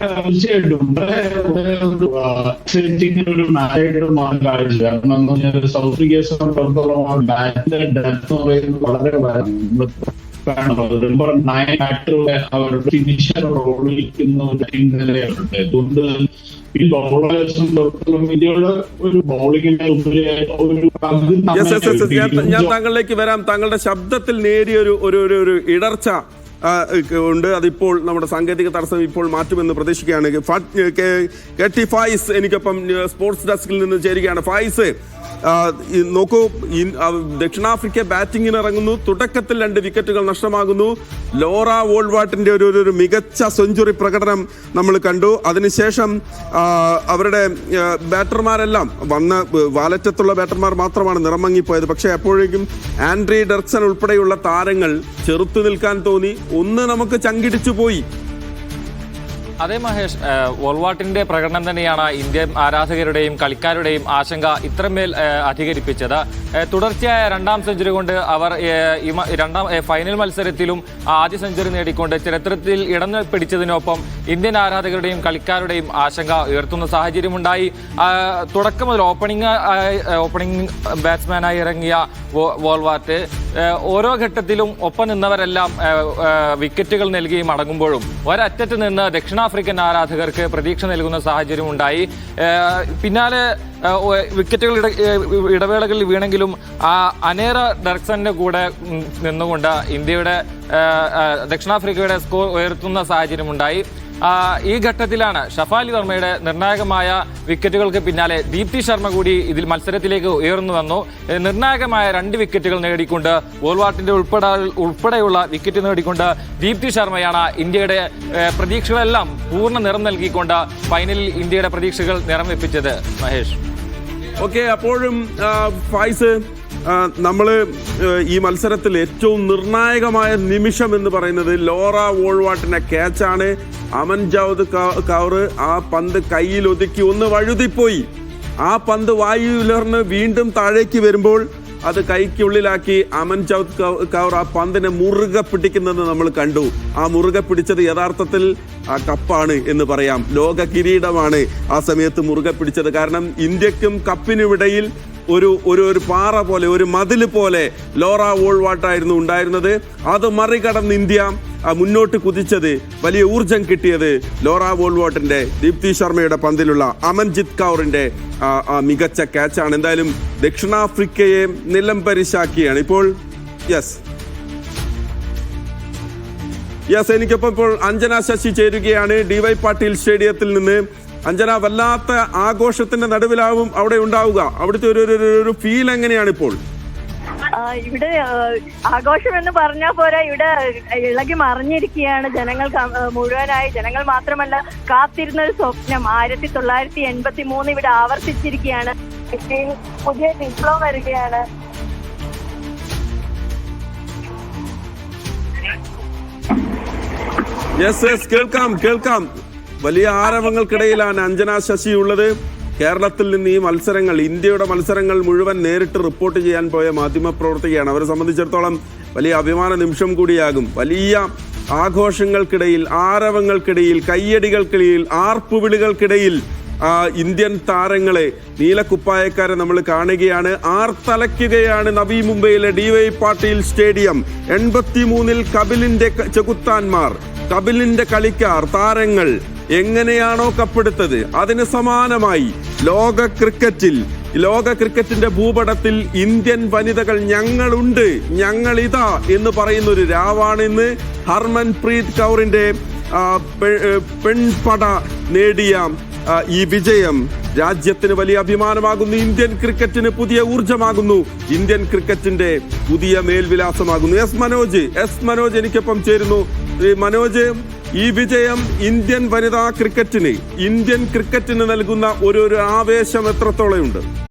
തീർച്ചയായിട്ടും ഒരു മാറാൻ കാരണം എന്ന് പറഞ്ഞാൽ സൗത്ത് ആഫ്രിക്കയെ സംബന്ധിച്ചിടത്തോളം ബാറ്റിന്റെ ഡെപ്ത് എന്ന് പറയുന്നത് വളരെ നമ്പർ നയൻ ആക്ടറുടെ അവരുടെ ഫിനിഷർ റോളിരിക്കുന്ന ഒരു ടീം തന്നെയുണ്ട് അതുകൊണ്ട് ഈ ബൗളേഴ്സ് ഇന്ത്യയുടെ ഒരു യെസ് ഞാൻ താങ്കളിലേക്ക് വരാം. താങ്കളുടെ ശബ്ദത്തിൽ നേരിയ ഒരു ഒരു ഇടർച്ച ഉണ്ട്. അതിപ്പോൾ നമ്മുടെ സാങ്കേതിക തടസ്സം ഇപ്പോൾ മാറ്റുമെന്ന് പ്രതീക്ഷിക്കുകയാണ്. കെ- ടി ഫായിസ് എനിക്കൊപ്പം സ്പോർട്സ് ഡെസ്കിൽ നിന്ന് ചേരുകയാണ്. ഫായിസ് നോക്കൂ ദക്ഷിണാഫ്രിക്ക ബാറ്റിങ്ങിന് ഇറങ്ങുന്നു. തുടക്കത്തിൽ രണ്ട് വിക്കറ്റുകൾ നഷ്ടമാകുന്നു. ലോറ വോൾവാട്ടിന്റെ ഒരു ഒരു- മികച്ച സെഞ്ചുറി പ്രകടനം നമ്മൾ കണ്ടു. അതിനുശേഷം അവരുടെ ബാറ്റർമാരെല്ലാം വന്ന വാലറ്റത്തുള്ള ബാറ്റർമാർ മാത്രമാണ് നിറമങ്ങിപ്പോയത്. പക്ഷേ അപ്പോഴേക്കും ആൻഡ്രി ഡെർസൺ ഉൾപ്പെടെയുള്ള താരങ്ങൾ ചെറുത്തു നിൽക്കാൻ തോന്നി. ഒന്ന് നമുക്ക് ചങ്കിടിച്ചു പോയി. അതെ മഹേഷ് വോൾവാട്ടിന്റെ പ്രകടനം തന്നെയാണ് ഇന്ത്യൻ ആരാധകരുടെയും കളിക്കാരുടെയും ആശങ്ക ഇത്രമേൽ അധികരിപ്പിച്ചത്. തുടർച്ചയായ രണ്ടാം സെഞ്ചുറി കൊണ്ട് അവർ രണ്ടാം ഫൈനൽ മത്സരത്തിലും ആദ്യ സെഞ്ചുറി നേടിക്കൊണ്ട് ചരിത്രത്തിൽ ഇടം പിടിച്ചതിനൊപ്പം ഇന്ത്യൻ ആരാധകരുടെയും കളിക്കാരുടെയും ആശങ്ക ഉയർത്തുന്ന സാഹചര്യമുണ്ടായി. തുടക്കം മുതൽ ഓപ്പണിംഗ് ഓപ്പണിംഗ് ബാറ്റ്സ്മാനായി ഇറങ്ങിയ വോൾവാർട്ട് ഓരോ ഘട്ടത്തിലും ഒപ്പം നിന്നവരെല്ലാം വിക്കറ്റുകൾ നൽകി മടങ്ങുമ്പോഴും ഒരറ്റത്ത് നിന്ന് ദക്ഷിണാഫ്രിക്കൻ ആരാധകർക്ക് പ്രതീക്ഷ നൽകുന്ന സാഹചര്യം ഉണ്ടായി. പിന്നാലെ വിക്കറ്റുകൾ ഇട ഇടവേളകളിൽ വീണെങ്കിലും ആ അനേറ ഡർക്സന്റെ കൂടെ നിന്നുകൊണ്ട് ഇന്ത്യയുടെ ദക്ഷിണാഫ്രിക്കയുടെ സ്കോർ ഉയർത്തുന്ന സാഹചര്യമുണ്ടായി ഈ ഘട്ടത്തിലാണ് ഷഫാലി വർമ്മയുടെ നിർണായകമായ വിക്കറ്റുകൾക്ക് പിന്നാലെ ദീപ്തി ശർമ്മ കൂടി ഇതിൽ മത്സരത്തിലേക്ക് ഉയർന്നു വന്നു. നിർണായകമായ രണ്ട് വിക്കറ്റുകൾ നേടിക്കൊണ്ട് വോൾവാട്ടിന്റെ ഉൾപ്പെടെ ഉൾപ്പെടെയുള്ള വിക്കറ്റ് നേടിക്കൊണ്ട് ദീപ്തി ശർമ്മയാണ് ഇന്ത്യയുടെ പ്രതീക്ഷകളെല്ലാം പൂർണ നിറം നൽകിക്കൊണ്ട് ഫൈനലിൽ ഇന്ത്യയുടെ പ്രതീക്ഷകൾ നിറം വെപ്പിച്ചത് മഹേഷ്. ഓക്കെ അപ്പോഴും ഫൈസ് ഏ, ഈ മത്സരത്തിൽ ഏറ്റവും നിർണായകമായ നിമിഷം എന്ന് പറയുന്നത് ലോറ വോൾവാട്ടിന്റെ ക്യാച്ചാണ് അമൻ ജാവദ് കൗർ ആ പന്ത് കയ്യിൽ ഒതുക്കി ഒന്ന് വഴുതിപ്പോയി. ആ പന്ത് വായുലർന്ന് വീണ്ടും താഴേക്ക് വരുമ്പോൾ അത് കൈക്കുള്ളിലാക്കി അമൻ കൗ- കൗർ ആ പന്തിനെ മുറുകെ പിടിക്കുന്നത് നമ്മൾ കണ്ടു. ആ മുറുകെ പിടിച്ചത് യഥാർത്ഥത്തിൽ ആ കപ്പാണ് എന്ന് പറയാം. ലോക കിരീടമാണ് ആ സമയത്ത് മുറുകെ പിടിച്ചത്. കാരണം ഇന്ത്യക്കും കപ്പിനുമിടയിൽ ഒരു ഒരു ഒരു പാറ പോലെ ഒരു മതിൽ പോലെ ലോറ വോൾവാട്ടായിരുന്നു ഉണ്ടായിരുന്നത്. അത് മറികടന്ന് ഇന്ത്യ മുന്നോട്ട് കുതിച്ചത് വലിയ ഊർജം കിട്ടിയത് ലോറ വോൾവാട്ടിന്റെ ദീപ്തി ശർമ്മയുടെ പന്തിലുള്ള അമൻജിത് കൗറിന്റെ മികച്ച ക്യാച്ച് മികച്ച ക്യാച്ചാണ് എന്തായാലും ദക്ഷിണാഫ്രിക്കയെ നിലം പരിശാക്കിയാണ്. ഇപ്പോൾ യെസ് യെസ് എനിക്കൊപ്പം ഇപ്പോൾ അഞ്ജന ശശി ചേരുകയാണ്. ഡി വൈ പാട്ടീൽ സ്റ്റേഡിയത്തിൽ നിന്ന് അഞ്ജന വല്ലാത്ത ആഘോഷത്തിന്റെ നടുവിലാവും അവിടെ ഉണ്ടാവുക. അവിടുത്തെ ഒരു ഒരു- ഫീൽ എങ്ങനെയാണ് ഇപ്പോൾ ഇവിടെ ആഘോഷം എന്ന് പറഞ്ഞാൽ പോരാ ഇവിടെ ഇളകി മറിഞ്ഞിരിക്കുകയാണ് ജനങ്ങൾ മുഴുവനായി. ജനങ്ങൾ മാത്രമല്ല കാത്തിരുന്ന ഒരു സ്വപ്നം. ആയിരത്തി തൊള്ളായിരത്തി എൺപത്തി മൂന്ന് ഇവിടെ ആവർത്തിച്ചിരിക്കുകയാണ്. പുതിയ വിപ്ലവം വരികയാണ്. യെസ് യെസ് കേൾക്കാം കേൾക്കാം. വലിയ ആരവങ്ങൾക്കിടയിലാണ് അഞ്ജന ശശി ഉള്ളത്. കേരളത്തിൽ നിന്ന് ഈ മത്സരങ്ങൾ ഇന്ത്യയുടെ മത്സരങ്ങൾ മുഴുവൻ നേരിട്ട് റിപ്പോർട്ട് ചെയ്യാൻ പോയ മാധ്യമ പ്രവർത്തകയാണ് അവരെ സംബന്ധിച്ചിടത്തോളം വലിയ അഭിമാന നിമിഷം കൂടിയാകും. വലിയ ആഘോഷങ്ങൾക്കിടയിൽ ആരവങ്ങൾക്കിടയിൽ കയ്യടികൾക്കിടയിൽ ആർപ്പുവിളികൾക്കിടയിൽ ഇന്ത്യൻ താരങ്ങളെ നീലക്കുപ്പായക്കാരെ നമ്മൾ കാണുകയാണ്. ആർത്തലയ്ക്കുകയാണ് നവി മുംബൈയിലെ ഡിവൈ പാട്ടീൽ സ്റ്റേഡിയം. എൺപത്തിമൂന്നിൽ കപിലിന്റെ ചെകുത്താന്മാർ കപിലിന്റെ കളിക്കാർ താരങ്ങൾ എങ്ങനെയാണോ കപ്പെടുത്തത്? അതിന് സമാനമായി ലോക ക്രിക്കറ്റിൽ ലോക ക്രിക്കറ്റിന്റെ ഭൂപടത്തിൽ ഇന്ത്യൻ വനിതകൾ ഞങ്ങളുണ്ട് ഞങ്ങൾ ഇതാ എന്ന് പറയുന്ന ഒരു രാവാണ് ഇന്ന് ഹർമൻ പ്രീത് കൗറിന്റെ പെൺപട നേടിയ ഈ വിജയം. രാജ്യത്തിന് വലിയ അഭിമാനമാകുന്നു ഇന്ത്യൻ ക്രിക്കറ്റിന് പുതിയ ഊർജമാകുന്നു ഇന്ത്യൻ ക്രിക്കറ്റിന്റെ പുതിയ മേൽവിലാസമാകുന്നു. എസ് മനോജ് എസ് മനോജ് എനിക്കൊപ്പം ചേരുന്നു. മനോജ് ഈ വിജയം ഇന്ത്യൻ വനിതാ ക്രിക്കറ്റിന് ഇന്ത്യൻ ക്രിക്കറ്റിന് നൽകുന്ന ഒരു ഒരു ആവേശം എത്രത്തോളം ഉണ്ട്